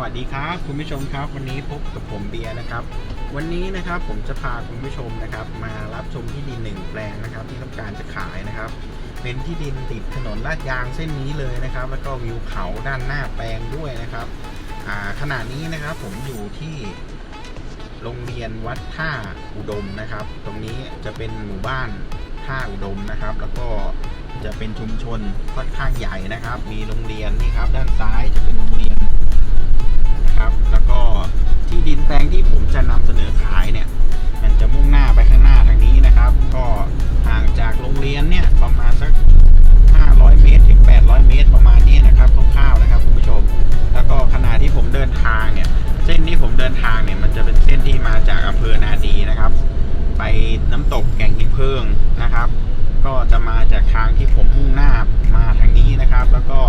วัสดีครับ คุณผู้ชมครับ วันนี้พบกับผมเบียร์นะครับ วันนี้นะครับผมจะพาคุณผู้ชมนะครับ มารับชมที่ดินหนึ่งแปลงนะครับ ที่ต้องการจะขายนะครับ เป็นที่ดินติดถนนลาดยางเส้นนี้เลยนะครับ แล้วก็วิวเขาด้านหน้าแปลงด้วยนะครับอ่าขณะนี้นะครับผมอยู่ที่โรงเรียนวัดท่าอุดมนะครับ ตรงนี้จะเป็นหมู่บ้านท่าอุดมนะครับ แล้วก็จะเป็นชุมชนค่อนข้างใหญ่นะครับ มีโรงเรียนนี่ครับ ด้านซ้ายจะเป็นโรงเรียน นะครับ แล้วก็ที่ดินแปลงที่ผมจะนำเสนอขายเนี่ย มันจะมุ่งหน้าไปข้างหน้าทางนี้นะครับ ก็ห่างจากโรงเรียนเนี่ยประมาณสัก 500 เมตรถึง 800 เมตรประมาณนี้นะครับคร่าวๆนะครับคุณผู้ชม แล้วก็ขณะที่ผมเดินทางเนี่ย เส้นที่ผมเดินทางเนี่ยมันจะเป็นเส้นที่มาจากอำเภอนาดีนะครับ ไปน้ำตกแก่งหินเพิงนะครับ ก็จะมาจากทางที่ผมมุ่งหน้ามาทางนี้นะครับ แล้วก็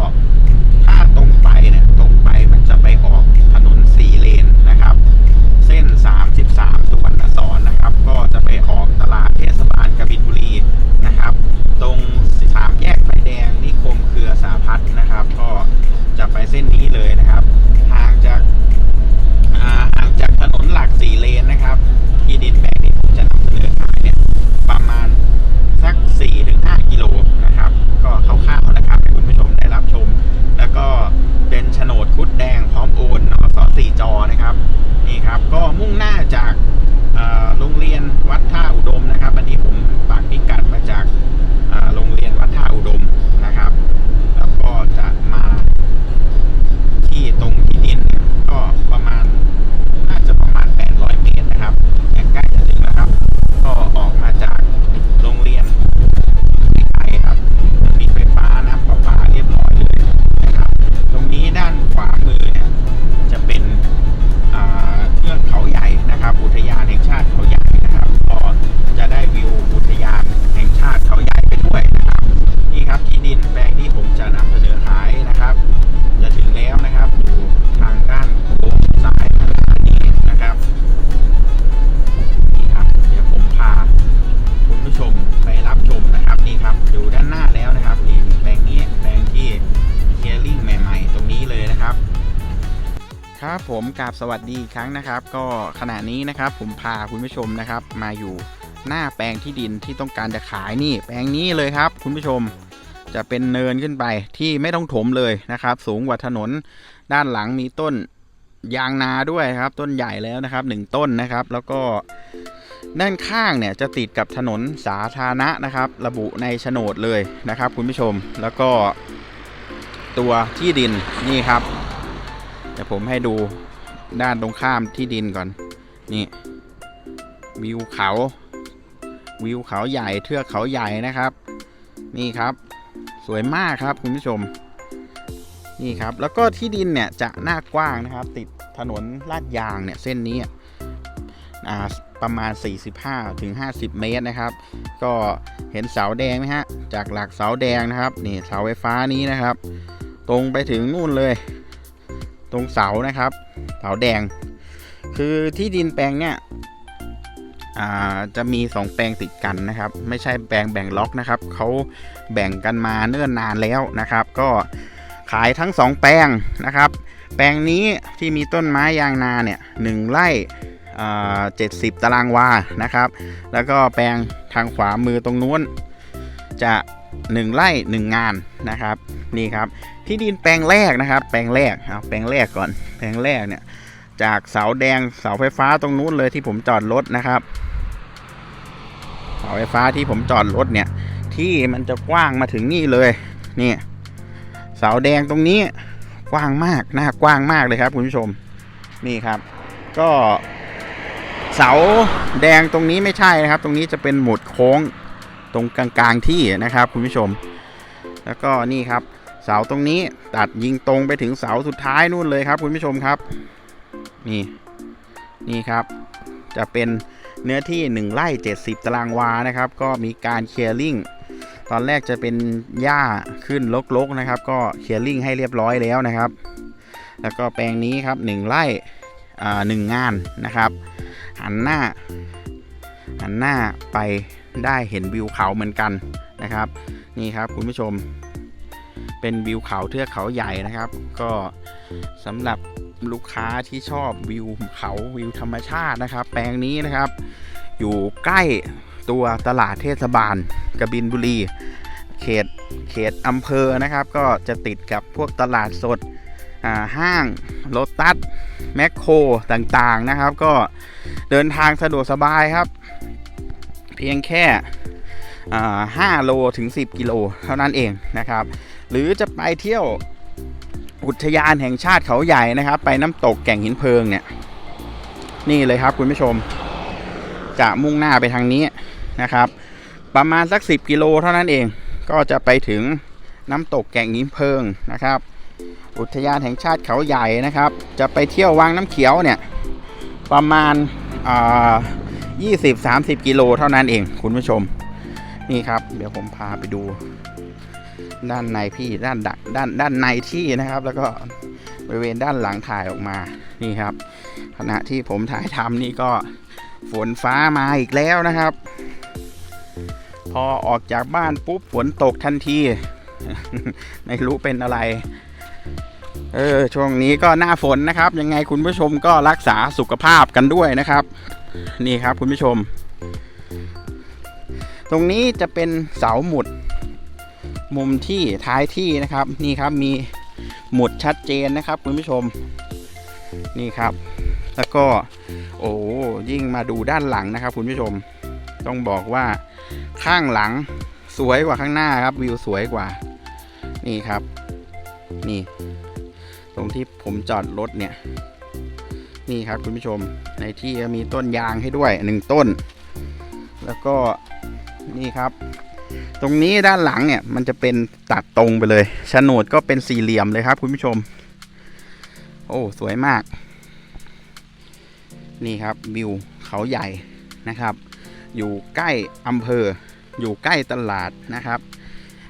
ถ้าตรงไปเนี่ยตรงไปมันจะไปออกถนนสี่เลนนะครับ เส้น 33 สุวรรณสอ นะครับ ก็จะไปออกตลาดเทศบาลกบินบุรีนะครับ ตรงสามแยกไฟแดงนิคมเครือสาพัฒน์นะครับ ก็จะไปเส้นนี้เลยนะครับห่างจากอ่าห่างจากถนนหลักสี่เลนนะครับที่ดินแปลงที่ผมจะนำเสนอขายเนี่ยประมาณสัก 4-5 กิโลนะครับ ก็คร่าวๆนะครับให้คุณผู้ชมได้รับชม แล้วก็เป็นโฉนดคุดแดงพร้อมโอนนสสี่จอนะครับนี่ครับ ก็มุ่งหน้าจากเอ่อโรงเรียน วัดท่า ผมกราบสวัสดีอีกครั้งนะครับ ก็ขณะนี้นะครับผมพาคุณผู้ชมนะครับ มาอยู่หน้าแปลงที่ดินที่ต้องการจะขายนี่ แปลงนี้เลยครับ คุณผู้ชมจะเป็นเนินขึ้นไปที่ไม่ต้องถมเลยนะครับ สูงกว่าถนนด้านหลังมีต้นยางนาด้วยครับ ต้นใหญ่แล้วนะครับหนึ่งต้นนะครับ แล้วก็ด้านข้างเนี่ยจะติดกับถนนสาธารณะนะครับ ระบุในโฉนดเลยนะครับ คุณผู้ชมแล้วก็ตัวที่ดินนี่ครับ ดี๋ยวผมให้ดูด้านตรงข้ามที่ดินก่อน นี่ วิวเขา วิวเขาใหญ่เทือกเขาใหญ่นะครับ นี่ครับ สวยมากครับคุณผู้ชม นี่ครับ แล้วก็ที่ดินเนี่ยจะหน้ากว้างนะครับ ติดถนนลาดยางเนี่ยเส้นนี้ประมาณ 45ถึง50เมตรนะครับ ก็เห็นเสาแดงไหมฮะ จากหลักเสาแดงนะครับ นี่เสาไฟฟ้านี้นะครับ ตรงไปถึงนู่นเลย ตรงเสานะครับ เสาแดง คือที่ดินแปลงเนี่ยจะมี 2 แปลงติดกันนะครับ ไม่ใช่แปลงแบ่งล็อกนะครับเขาแบ่งกันมาเนิ่นนานแล้วนะครับ ก็ขายทั้ง 2 แปลงนะครับ แปลงนี้ที่มีต้นไม้ยางนาเนี่ยหนึ่งไร่เจ็ดสิบตารางวานะครับ แล้วก็แปลงทางขวามือตรงนู้นจะ 1 ไร่ 1 งานนะครับ นี่ครับ ที่ดินแปลงแรกนะครับ แปลงแรกเอาแปลงแรกก่อน แปลงแรกเนี่ย จากเสาแดงเสาไฟฟ้าตรงนู้นเลยที่ผมจอดรถนะครับ เสาไฟฟ้าที่ผมจอดรถเนี่ย ที่มันจะกว้างมาถึงนี่เลยนี่เสาแดงตรงนี้กว้างมากหน้ากว้างมากเลยครับคุณผู้ชมนี่ครับ ก็เสาแดงตรงนี้ไม่ใช่นะครับ ตรงนี้จะเป็นหมุดโค้งตรงกลางๆที่นะครับ คุณผู้ชม แล้วก็นี่ครับ เสาตรงนี้ตัดยิงตรงไปถึงเสาสุดท้ายนู่นเลยครับ คุณผู้ชมครับ นี่นี่ครับ จะเป็นเนื้อที่ 1ไร่70 ตารางวานะครับ ก็มีการเคลียร์ลิงตอนแรกจะเป็นหญ้าขึ้นลกๆนะครับ ก็เคลียร์ลิงให้เรียบร้อยแล้วนะครับ แล้วก็แปลงนี้ครับ1ไร่อ่าหนึ่งงานนะครับ หันหน้า หันหน้าไปได้เห็นวิวเขาเหมือนกันนะครับ นี่ครับคุณผู้ชม เป็นวิวเขาเทือกเขาใหญ่นะครับ ก็สำหรับลูกค้าที่ชอบวิวเขาวิวธรรมชาตินะครับ แปลงนี้นะครับ อยู่ใกล้ตัวตลาดเทศบาลกบินบุรี เขตเขตอำเภอนะครับ ก็จะติดกับพวกตลาดสดห้างโลตัสแมคโครต่างๆนะครับ ก็เดินทางสะดวกสบายครับ เพียงแค่ 5 โลถึง 10 กิโลเท่านั้นเองนะครับ หรือจะไปเที่ยวอุทยานแห่งชาติเขาใหญ่นะครับ ไปน้ำตกแก่งหินเพลิงเนี่ย นี่เลยครับคุณผู้ชม จะมุ่งหน้าไปทางนี้นะครับ ประมาณสัก 10 กิโลเท่านั้นเอง ก็จะไปถึงน้ำตกแก่งหินเพลิงนะครับ อุทยานแห่งชาติเขาใหญ่นะครับ จะไปเที่ยววังน้ำเขียวเนี่ย ประมาณอ่า20-30 กิโลเท่านั้นเอง คุณผู้ชม นี่ครับ เดี๋ยวผมพาไปดู ด้านในพี่ด้านดักด้านด้านในที่นะครับ แล้วก็บริเวณด้านหลังถ่ายออกมานี่ครับ ขณะที่ผมถ่ายทำนี่ก็ฝนฟ้ามาอีกแล้วนะครับ พอออกจากบ้านปุ๊บฝนตกทันที ไม่รู้เป็นอะไรเออช่วงนี้ก็หน้าฝนนะครับ ยังไงคุณผู้ชมก็รักษาสุขภาพกันด้วยนะครับ นี่ครับคุณผู้ชม ตรงนี้จะเป็นเสาหมุด มุมที่ท้ายที่นะครับนี่ครับมีหมุดชัดเจนนะครับคุณผู้ชมนี่ครับ แล้วก็โอ้ยิ่งมาดูด้านหลังนะครับ คุณผู้ชม ต้องบอกว่าข้างหลังสวยกว่าข้างหน้าครับ วิวสวยกว่า นี่ครับ นี่ ตรงที่ผมจอดรถเนี่ย นี่ครับคุณผู้ชมในที่มีต้นยางให้ด้วยหนึ่งต้น แล้วก็นี่ครับ ตรงนี้ด้านหลังเนี่ยมันจะเป็นตัดตรงไปเลยโฉนดก็เป็นสี่เหลี่ยมเลยครับ คุณผู้ชม โอ้สวยมาก นี่ครับวิวเขาใหญ่นะครับ อยู่ใกล้อำเภอ อยู่ใกล้ตลาดนะครับ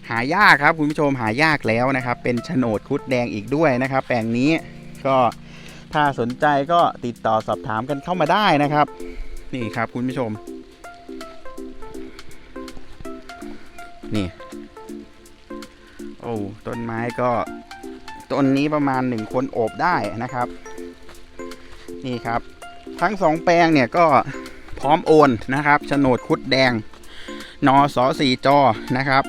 หายากครับคุณผู้ชมหายากแล้วนะครับ เป็นโฉนดคุดแดงอีกด้วยนะครับ แปลงนี้ก็ถ้าสนใจก็ติดต่อสอบถามกันเข้ามาได้นะครับ นี่ครับคุณผู้ชม นี่ โอ้ต้นไม้ก็ ต้นนี้ประมาณหนึ่งคนโอบได้นะครับ นี่ครับ ทั้งสองแปลงเนี่ยก็พร้อมโอนนะครับโฉนดคุดแดง นอสอสีจอนะครับ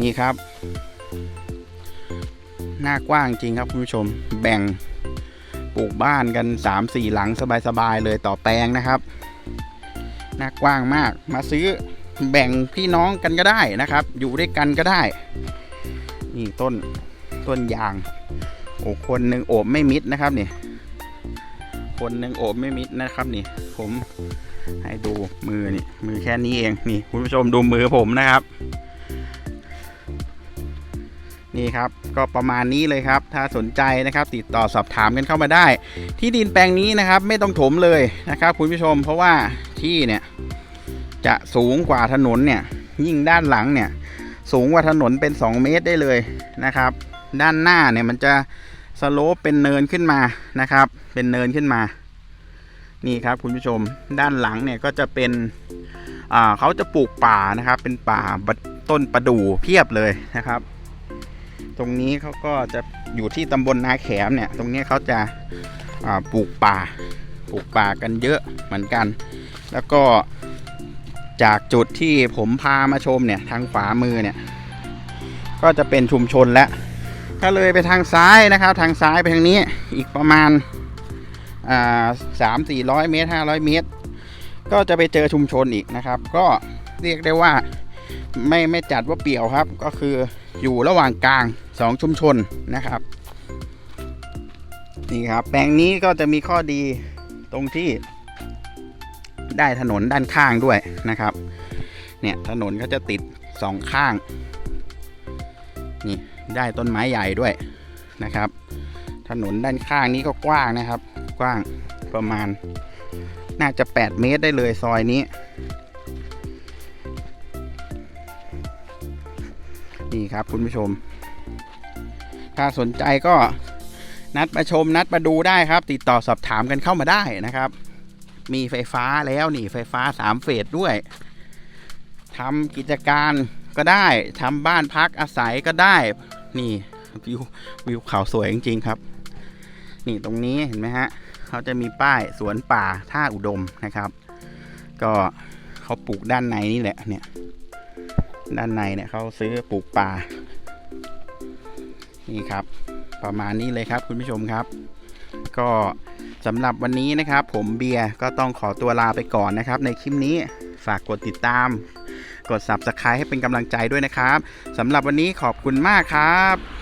นี่ครับ หน้ากว้างจริงครับคุณผู้ชม แบ่งปลูกบ้านกัน 3-4 หลังสบายๆเลยต่อแปลงนะครับ หน้ากว้างมากมาซื้อ แบ่งพี่น้องกันก็ได้นะครับ อยู่ด้วยกันก็ได้ นี่ต้นต้นยาง โอ้คนหนึ่งโอบไม่มิดนะครับนี่ คนหนึ่งโอบไม่มิดนะครับนี่ ผมให้ดูมือนี่มือแค่นี้เองนี่คุณผู้ชมดูมือผมนะครับ นี่ครับก็ประมาณนี้เลยครับ ถ้าสนใจนะครับ ติดต่อสอบถามกันเข้ามาได้ ที่ดินแปลงนี้นะครับ ไม่ต้องถมเลยนะครับ คุณผู้ชมเพราะว่าที่เนี่ย จะสูงกว่าถนนเนี่ย ยิ่งด้านหลังเนี่ย สูงกว่าถนนเป็น 2 เมตรได้เลยนะครับ ด้านหน้าเนี่ยมันจะสโลปเป็นเนินขึ้นมานะครับ เป็นเนินขึ้นมา นี่ครับคุณผู้ชม ด้านหลังเนี่ยก็จะเป็นอ่าเขาจะปลูกป่านะครับ เป็นป่าต้นประดู่เพียบเลยนะครับ ตรงนี้เขาก็จะอยู่ที่ตำบลนาแขมเนี่ย ตรงนี้เขาจะาปลูกป่า ปลูกป่ากันเยอะเหมือนกัน แล้วก็ จากจุดที่ผมพามาชมเนี่ยทางขวามือเนี่ย ก็จะเป็นชุมชนแล้วถ้าเลยไปทางซ้ายนะครับ ทางซ้ายไปทางนี้อีกประมาณอ่าสามสี่ร้อยเมตรห้าร้อยเมตร ก็จะไปเจอชุมชนอีกนะครับ ก็เรียกได้ว่าไม่ไม่จัดว่าเปี่ยวครับ ก็คืออยู่ระหว่างกลางสองชุมชนนะครับนี่ครับแปลงนี้ก็จะมีข้อดีตรงที่ ได้ถนนด้านข้างด้วยนะครับ เนี่ยถนนก็จะติดสองข้าง นี่ได้ต้นไม้ใหญ่ด้วยนะครับ ถนนด้านข้างนี้ก็กว้างนะครับ กว้างประมาณ น่าจะ 8 เมตรได้เลยซอยนี้ นี่ครับคุณผู้ชม ถ้าสนใจก็นัดมาชมนัดมาดูได้ครับ ติดต่อสอบถามกันเข้ามาได้นะครับ มีไฟฟ้าแล้วนี่ไฟฟ้าสามเฟสด้วยทำกิจการก็ได้ทำบ้านพักอาศัยก็ได้ นี่วิววิวเขาสวยจริงๆครับ นี่ตรงนี้เห็นไหมฮะเขาจะมีป้ายสวนป่าท่าอุดมนะครับ ก็เขาปลูกด้านในนี่แหละเนี่ย ด้านในเนี่ยเขาซื้อปลูกป่า นี่ครับ ประมาณนี้เลยครับคุณผู้ชมครับ ก็ สำหรับวันนี้นะครับ ผมเบียร์ก็ต้องขอตัวลาไปก่อนนะครับ ในคลิปนี้ฝากกดติดตาม กด subscribe ให้เป็นกำลังใจด้วยนะครับสำหรับวันนี้ขอบคุณมากครับ